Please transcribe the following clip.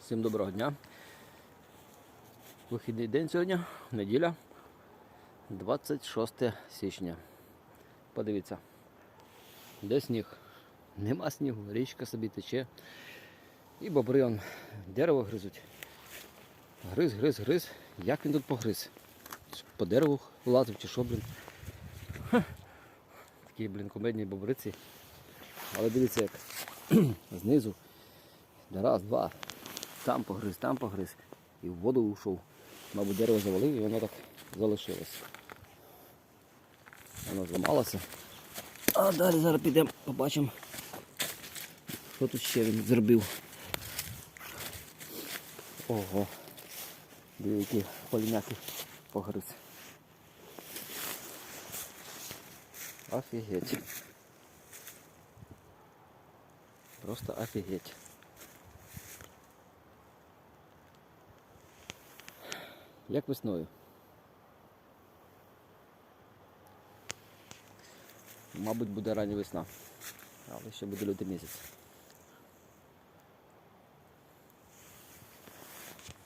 Всім доброго дня. Вихідний день сьогодні, неділя, 26 січня. Подивіться, де сніг? Нема снігу, річка собі тече. І бобри он дерево гризуть. Гриз, гриз, гриз. Як він тут погриз? По дереву лазив чи що, блін. Такі, блін, кумедні бобриці. Але дивіться як. Знизу. Раз, два. Там погриз, там погриз. І в воду ушов. Мабуть, дерево завалив і воно так залишилось. Воно зламалося. А далі зараз підемо, побачимо, що тут ще він зробив. Ого. Які поліняки погриз. Офігеть. Просто офігеть. Як весною. Мабуть, буде рання весна. Але ще буде лютий місяць.